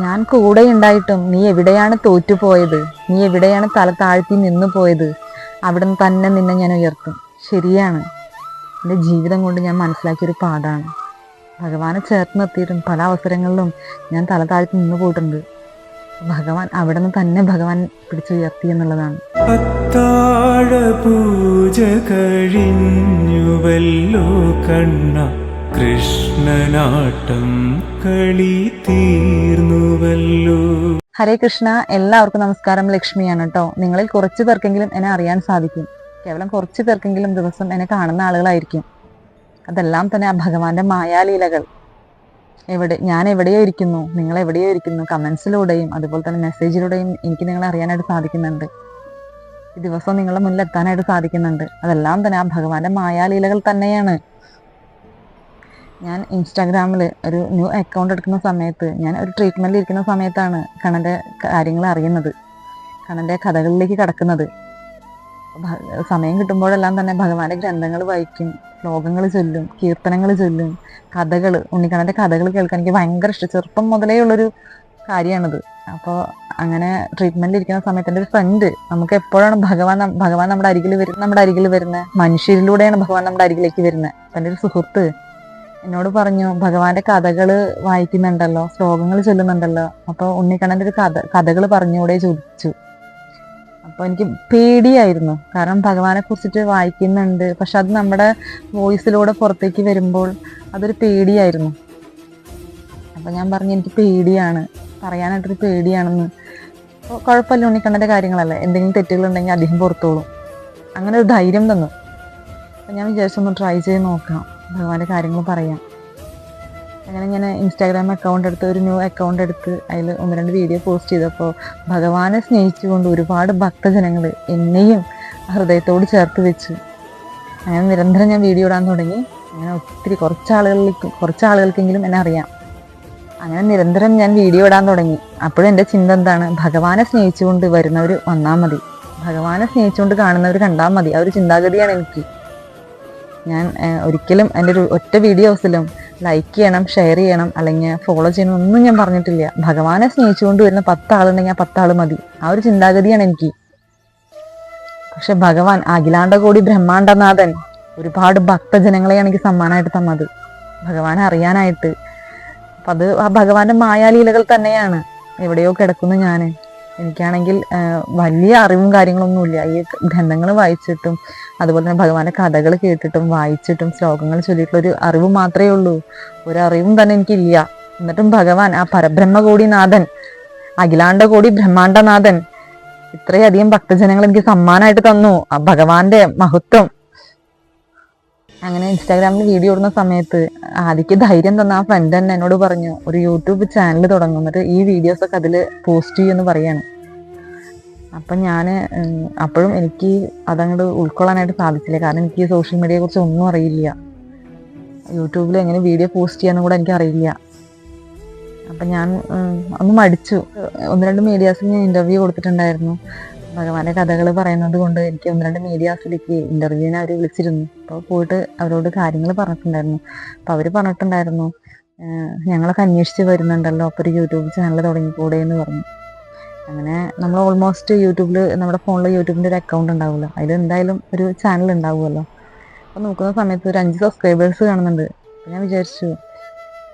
ഞാൻ കൂടെ ഉണ്ടായിട്ടും നീ എവിടെയാണ് തോറ്റുപോയത്? നീ എവിടെയാണ് തല താഴ്ത്തി നിന്നു പോയത് അവിടെ തന്നെ നിന്നെ ഞാൻ ഉയർത്തും. ശരിയാണ്. എന്റെ ജീവിതം കൊണ്ട് ഞാൻ മനസ്സിലാക്കിയൊരു പാഠമാണ് ഭഗവാനെ ചേർത്ത് നിർത്തിയിട്ടും പല അവസരങ്ങളിലും ഞാൻ തല താഴ്ത്തി നിന്ന് പോയിട്ടുണ്ട് ഭഗവാൻ അവിടെ നിന്ന് തന്നെ ഭഗവാൻ പിടിച്ചുയർത്തി എന്നുള്ളതാണ്. പൂജ കഴിഞ്ഞുവല്ലോ കണ്ണ. കൃഷ്ണനാട്ടം കളി തീർന്നുവല്ലോ. ഹരേ കൃഷ്ണ എല്ലാവർക്കും നമസ്കാരം. ലക്ഷ്മിയാണ് കേട്ടോ നിങ്ങളിൽ കുറച്ച് പേർക്കെങ്കിലും എന്നെ അറിയാൻ സാധിക്കും. കേവലം കുറച്ച് പേർക്കെങ്കിലും ദിവസം എന്നെ കാണുന്ന ആളുകളായിരിക്കും. അതെല്ലാം തന്നെ ആ ഭഗവാന്റെ മായാലീലകൾ. എവിടെ ഞാൻ എവിടെയോ ഇരിക്കുന്നു. നിങ്ങൾ എവിടെയോ ഇരിക്കുന്നു. കമൻസിലൂടെയും അതുപോലെ തന്നെ മെസ്സേജിലൂടെയും എനിക്ക് നിങ്ങളെ അറിയാനായിട്ട് സാധിക്കുന്നുണ്ട്. ഈ ദിവസം നിങ്ങളുടെ മുന്നിൽ എത്താനായിട്ട് സാധിക്കുന്നുണ്ട്. അതെല്ലാം തന്നെ ആ ഭഗവാന്റെ മായാലീലകൾ തന്നെയാണ്. ഞാൻ ഇൻസ്റ്റാഗ്രാമിൽ ഒരു ന്യൂ അക്കൗണ്ട് എടുക്കുന്ന സമയത്ത് ഞാൻ ഒരു ട്രീറ്റ്മെന്റിൽ ഇരിക്കുന്ന സമയത്താണ് കണ്ണന്റെ കാര്യങ്ങൾ അറിയുന്നത്. കണ്ണന്റെ കഥകളിലേക്ക് കടക്കുന്നത്. സമയം കിട്ടുമ്പോഴെല്ലാം തന്നെ ഭഗവാന്റെ ഗ്രന്ഥങ്ങൾ വായിക്കും ശ്ലോകങ്ങൾ ചൊല്ലും കീർത്തനങ്ങൾ ചൊല്ലും കഥകൾ ഉണ്ണിക്കണ്ണന്റെ കഥകൾ കേൾക്കാൻ എനിക്ക് ഭയങ്കര ഇഷ്ടം. ചെറുപ്പം മുതലേ ഉള്ളൊരു കാര്യമാണിത് അപ്പോൾ അങ്ങനെ ട്രീറ്റ്മെന്റിൽ ഇരിക്കുന്ന സമയത്ത് എന്റെ ഒരു ഫ്രണ്ട് നമുക്ക് എപ്പോഴാണ് ഭഗവാൻ ഭഗവാൻ നമ്മുടെ അരികിൽ വരുന്നത് നമ്മുടെ അരികിൽ വരുന്നത്? മനുഷ്യരിലൂടെയാണ് ഭഗവാൻ നമ്മുടെ അരികിലേക്ക് വരുന്നത്. എന്റെ ഒരു സുഹൃത്ത് എന്നോട് പറഞ്ഞു ഭഗവാന്റെ കഥകൾ വായിക്കുന്നുണ്ടല്ലോ ശ്ലോകങ്ങൾ ചൊല്ലുന്നുണ്ടല്ലോ. അപ്പോൾ ഉണ്ണിക്കണ്ണന്റെ ഒരു കഥ കഥകൾ പറഞ്ഞുകൂടെ ചോദിച്ചു. അപ്പോൾ എനിക്ക് പേടിയായിരുന്നു. കാരണം ഭഗവാനെ കുറിച്ചിട്ട് വായിക്കുന്നുണ്ട്. പക്ഷെ അത് നമ്മുടെ വോയിസിലൂടെ പുറത്തേക്ക് വരുമ്പോൾ അതൊരു പേടിയായിരുന്നു. അപ്പോൾ ഞാൻ പറഞ്ഞു എനിക്ക് പേടിയാണ്. പറയാനായിട്ടൊരു പേടിയാണെന്ന്. അപ്പോൾ കുഴപ്പമില്ല ഉണ്ണിക്കണ്ണന്റെ കാര്യങ്ങളല്ലേ. എന്തെങ്കിലും തെറ്റുകളുണ്ടെങ്കിൽ അദ്ദേഹം പുറത്തോളും. അങ്ങനെ ഒരു ധൈര്യം തന്നു. അപ്പം ഞാൻ വിചാരിച്ചൊന്ന് ട്രൈ ചെയ്ത് നോക്കാം. ഭഗവാന്റെ കാര്യങ്ങൾ പറയാം. അങ്ങനെ ഞാൻ ഇൻസ്റ്റാഗ്രാം അക്കൗണ്ട് എടുത്ത് ഒരു ന്യൂ അക്കൗണ്ട് എടുത്ത് അതിൽ ഒന്ന് രണ്ട് വീഡിയോ പോസ്റ്റ് ചെയ്തപ്പോൾ ഭഗവാനെ സ്നേഹിച്ചുകൊണ്ട് ഒരുപാട് ഭക്തജനങ്ങൾ എന്നെയും ഹൃദയത്തോട് ചേർത്ത് വെച്ചു അങ്ങനെ നിരന്തരം ഞാൻ വീഡിയോ ഇടാൻ തുടങ്ങി. അങ്ങനെ ഒത്തിരി കുറച്ച് ആളുകളിലേക്ക് കുറച്ച് ആളുകൾക്കെങ്കിലും എന്നെ അറിയാം. അങ്ങനെ നിരന്തരം ഞാൻ വീഡിയോ ഇടാൻ തുടങ്ങി. അപ്പോഴും എന്റെ ചിന്ത എന്താണ്? ഭഗവാനെ സ്നേഹിച്ചുകൊണ്ട് വരുന്നവർ വന്നാൽ മതി. ഭഗവാനെ സ്നേഹിച്ചുകൊണ്ട് കാണുന്നവർ കണ്ടാൽ മതി. ആ ഒരു ചിന്താഗതിയാണ് എനിക്ക്. ഞാൻ ഒരിക്കലും എന്റെ ഒരു ഒറ്റ വീഡിയോസിലും ലൈക്ക് ചെയ്യണം ഷെയർ ചെയ്യണം അല്ലെങ്കിൽ ഫോളോ ചെയ്യണം ഒന്നും ഞാൻ പറഞ്ഞിട്ടില്ല. ഭഗവാനെ സ്നേഹിച്ചുകൊണ്ട് വരുന്ന പത്ത് ആളുണ്ടെങ്കിൽ ആ പത്താൾ മതി. ആ ഒരു ചിന്താഗതിയാണ് എനിക്ക്. പക്ഷെ ഭഗവാൻ അഖിലാണ്ടകോടി ബ്രഹ്മാണ്ടനാഥൻ ഒരുപാട് ഭക്തജനങ്ങളെയാണ് എനിക്ക് സമ്മാനമായിട്ട് തന്നത്. ഭഗവാനെ അറിയാനായിട്ട്. അപ്പം അത് ആ ഭഗവാന്റെ മായാലീലകൾ തന്നെയാണ്. എവിടെയോ കിടക്കുന്നു ഞാൻ എനിക്കാണെങ്കിൽ വലിയ അറിവും കാര്യങ്ങളൊന്നുമില്ല. ഈ ഗ്രന്ഥങ്ങൾ വായിച്ചിട്ടും അതുപോലെ തന്നെ ഭഗവാന്റെ കഥകൾ കേട്ടിട്ടും വായിച്ചിട്ടും ശ്ലോകങ്ങൾ ചൊല്ലിയിട്ടുള്ള ഒരു അറിവ് മാത്രമേ ഉള്ളൂ. ഒരു അറിവും തന്നെ എനിക്കില്ല. എന്നിട്ടും ഭഗവാൻ ആ പരബ്രഹ്മ പരബ്രഹ്മകോടി നാഥൻ അഖിലാണ്ടകോടി ബ്രഹ്മാണ്ടനാഥൻ ഇത്രയധികം ഭക്തജനങ്ങൾ എനിക്ക് സമ്മാനമായിട്ട് തന്നു. ആ ഭഗവാന്റെ മഹത്വം അങ്ങനെ ഇൻസ്റ്റാഗ്രാമിൽ വീഡിയോ ഇടുന്ന സമയത്ത് ആദ്യക്ക് ധൈര്യം തന്ന ആ ഫ്രണ്ട് തന്നെ എന്നോട് പറഞ്ഞു ഒരു യൂട്യൂബ് ചാനൽ തുടങ്ങും. എന്നിട്ട് ഈ വീഡിയോസ് ഒക്കെ അതിൽ പോസ്റ്റ് ചെയ്യുമെന്ന് പറയാണ്. അപ്പം ഞാൻ അപ്പോഴും എനിക്ക് അതങ്ങോട്ട് ഉൾക്കൊള്ളാനായിട്ട് സാധിച്ചില്ല. കാരണം എനിക്ക് സോഷ്യൽ മീഡിയയെ കുറിച്ച് ഒന്നും അറിയില്ല. യൂട്യൂബിൽ എങ്ങനെ വീഡിയോ പോസ്റ്റ് ചെയ്യാന്നും കൂടെ എനിക്ക് അറിയില്ല. അപ്പം ഞാൻ ഒന്ന് മടിച്ചു. ഒന്ന് രണ്ട് മീഡിയാസിൽ ഞാൻ ഇന്റർവ്യൂ കൊടുത്തിട്ടുണ്ടായിരുന്നു. ഭഗവാന്റെ കഥകൾ പറയുന്നത് കൊണ്ട് എനിക്ക് ഒന്ന് രണ്ട് മീഡിയാസിലേക്ക് ഇന്റർവ്യൂവിന് അവർ വിളിച്ചിരുന്നു. അപ്പോൾ പോയിട്ട് അവരോട് കാര്യങ്ങൾ പറഞ്ഞിട്ടുണ്ടായിരുന്നു. അപ്പോൾ അവർ പറഞ്ഞിട്ടുണ്ടായിരുന്നു "ഏഹ്, ഞങ്ങളൊക്കെ അന്വേഷിച്ച് വരുന്നുണ്ടല്ലോ അപ്പോൾ ഒരു യൂട്യൂബ് ചാനൽ തുടങ്ങിക്കൂടെ എന്ന് പറഞ്ഞു. അങ്ങനെ നമ്മൾ ഓൾമോസ്റ്റ് യൂട്യൂബിൽ നമ്മുടെ ഫോണിൽ യൂട്യൂബിന്റെ ഒരു അക്കൗണ്ട് ഉണ്ടാവുമല്ലോ. അതിൽ എന്തായാലും ഒരു ചാനൽ ഉണ്ടാവുമല്ലോ. അപ്പോൾ നോക്കുന്ന സമയത്ത് ഒരു അഞ്ച് സബ്സ്ക്രൈബേഴ്സ് കാണുന്നുണ്ട്. ഞാൻ വിചാരിച്ചു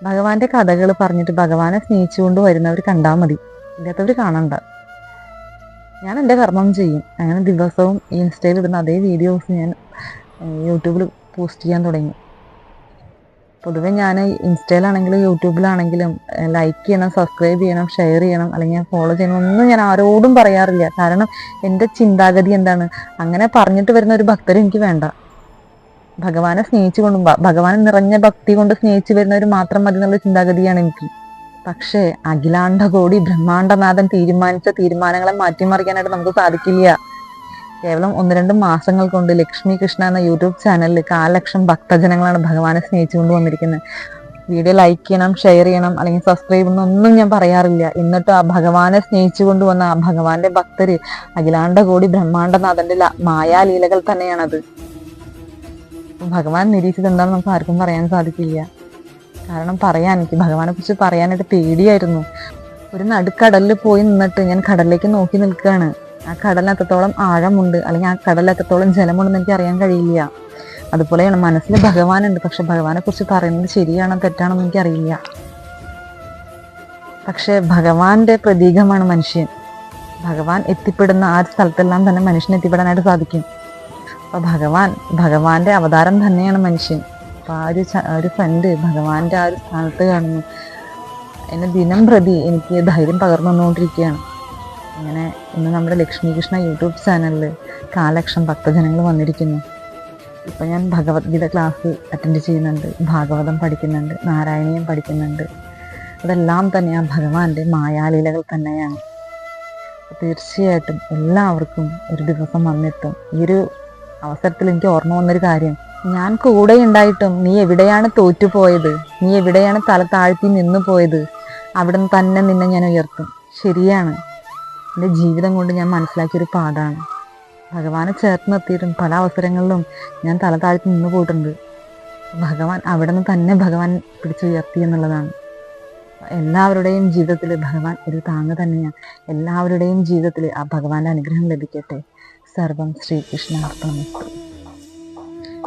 ഭഗവാന്റെ കഥകൾ പറഞ്ഞിട്ട് ഭഗവാനെ സ്നേഹിച്ചുകൊണ്ട് വരുന്നവർ കണ്ടാൽ മതി. ഇല്ലാത്തവർ കാണണ്ട. ഞാൻ എന്റെ കർമ്മം ചെയ്യും. അങ്ങനെ ദിവസവും ഇൻസ്റ്റയിൽ ഇടുന്ന അതേ വീഡിയോസ് ഞാൻ യൂട്യൂബിൽ പോസ്റ്റ് ചെയ്യാൻ തുടങ്ങി. പൊതുവെ ഞാൻ ഇൻസ്റ്റയിലാണെങ്കിലും യൂട്യൂബിലാണെങ്കിലും ലൈക്ക് ചെയ്യണം സബ്സ്ക്രൈബ് ചെയ്യണം ഷെയർ ചെയ്യണം അല്ലെങ്കിൽ ഫോളോ ചെയ്യണം ഒന്നും ഞാൻ ആരോടും പറയാറില്ല. കാരണം എന്റെ ചിന്താഗതി എന്താണ്? അങ്ങനെ പറഞ്ഞിട്ട് വരുന്ന ഒരു ഭക്തരും എനിക്ക് വേണ്ട. ഭഗവാനെ സ്നേഹിച്ചുകൊണ്ടും കൊണ്ടും ഭഗവാൻ നിറഞ്ഞ ഭക്തി കൊണ്ട് സ്നേഹിച്ചു വരുന്നവർ മാത്രം മതി എന്നുള്ള ചിന്താഗതിയാണ് എനിക്ക്. പക്ഷേ അഖിലാണ്ടകോടി ബ്രഹ്മാണ്ടനാഥൻ തീരുമാനിച്ച തീരുമാനങ്ങളെ മാറ്റിമറിക്കാനായിട്ട് നമുക്ക് സാധിക്കില്ല. കേവലം ഒന്ന് രണ്ട് മാസങ്ങൾ കൊണ്ട് ലക്ഷ്മി കൃഷ്ണ എന്ന യൂട്യൂബ് ചാനലിൽ കാലക്ഷം ഭക്തജനങ്ങളാണ് ഭഗവാനെ സ്നേഹിച്ചുകൊണ്ട് വന്നിരിക്കുന്നത്. വീഡിയോ ലൈക്ക് ചെയ്യണം ഷെയർ ചെയ്യണം അല്ലെങ്കിൽ സബ്സ്ക്രൈബ് ഒന്നും ഞാൻ പറയാറില്ല. എന്നിട്ട് ആ ഭഗവാനെ സ്നേഹിച്ചുകൊണ്ട് വന്ന ആ ഭഗവാന്റെ ഭക്തര് അഖിലാണ്ടകോടി ബ്രഹ്മാണ്ടനാഥന്റെ ല- മായാലീലകൾ തന്നെയാണത്. ഭഗവാൻ നിരീക്ഷിച്ചത് എന്താണെന്ന് നമുക്ക് ആർക്കും പറയാൻ സാധിക്കില്ല. കാരണം പറയാൻ എനിക്ക് ഭഗവാനെ കുറിച്ച് പറയാനായിട്ട് പേടിയായിരുന്നു. ഒരു നടുക്കടലിൽ പോയി നിന്നിട്ട് ഞാൻ കടലിലേക്ക് നോക്കി നിൽക്കുകയാണ്. ആ കടലിനത്രത്തോളം ആഴമുണ്ട് അല്ലെങ്കിൽ ആ കടലിനത്രത്തോളം ജലമുണ്ടെന്ന് എനിക്ക് അറിയാൻ കഴിയില്ല. അതുപോലെയാണ് മനസ്സിൽ ഭഗവാനുണ്ട് പക്ഷെ ഭഗവാനെ കുറിച്ച് പറയുന്നത് ശരിയാണോ തെറ്റാണോ എന്ന് എനിക്കറിയില്ല പക്ഷെ ഭഗവാന്റെ പ്രതീകമാണ് മനുഷ്യൻ. ഭഗവാൻ എത്തിപ്പെടുന്ന ആ സ്ഥലത്തെല്ലാം തന്നെ മനുഷ്യന് എത്തിപ്പെടാനായിട്ട് സാധിക്കും. അപ്പൊ ഭഗവാൻ ഭഗവാന്റെ അവതാരം തന്നെയാണ് മനുഷ്യൻ. അപ്പൊ ആ ഒരു ഒരു ഫ്രണ്ട് ഭഗവാന്റെ ആ ഒരു സ്ഥാനത്ത് കാണുന്നു. എന്നെ ദിനം പ്രതി എനിക്ക് ധൈര്യം പകർന്നു വന്നുകൊണ്ടിരിക്കുകയാണ് അങ്ങനെ ഇന്ന് നമ്മുടെ ലക്ഷ്മി കൃഷ്ണ യൂട്യൂബ് ചാനലിൽ കാലക്ഷം ഭക്തജനങ്ങൾ വന്നിരിക്കുന്നു. ഇപ്പം ഞാൻ ഭഗവത്ഗീത ക്ലാസ് അറ്റൻഡ് ചെയ്യുന്നുണ്ട്. ഭാഗവതം പഠിക്കുന്നുണ്ട്. നാരായണീയം പഠിക്കുന്നുണ്ട്. അതെല്ലാം തന്നെ ആ ഭഗവാന്റെ മായാലീലകൾ തന്നെയാണ്. തീർച്ചയായിട്ടും എല്ലാവർക്കും ഒരു ദിവസം വന്നെത്തും. ഈ ഒരു അവസരത്തിൽ എനിക്ക് ഓർമ്മ വന്നൊരു കാര്യം. ഞാൻ കൂടെ ഉണ്ടായിട്ടും നീ എവിടെയാണ് തോറ്റുപോയത്? നീ എവിടെയാണ് തല താഴ്ത്തി നിന്നു പോയത് അവിടെ തന്നെ നിന്നെ ഞാൻ ഉയർത്തും. ശരിയാണ്. എന്റെ ജീവിതം കൊണ്ട് ഞാൻ മനസ്സിലാക്കിയൊരു പാഠമാണ്. ഭഗവാനെ ചേർത്ത് നിർത്തിയിട്ടും പല അവസരങ്ങളിലും ഞാൻ തല താഴ്ത്തി നിന്ന് പോയിട്ടുണ്ട്. ഭഗവാൻ അവിടെ നിന്ന് തന്നെ ഭഗവാൻ പിടിച്ചുയർത്തി എന്നുള്ളതാണ്. എല്ലാവരുടെയും ജീവിതത്തിൽ ഭഗവാൻ ഒരു താങ്ങ് തന്നെയാണ് എല്ലാവരുടെയും ജീവിതത്തിൽ ആ ഭഗവാന്റെ അനുഗ്രഹം ലഭിക്കട്ടെ. സർവം ശ്രീകൃഷ്ണ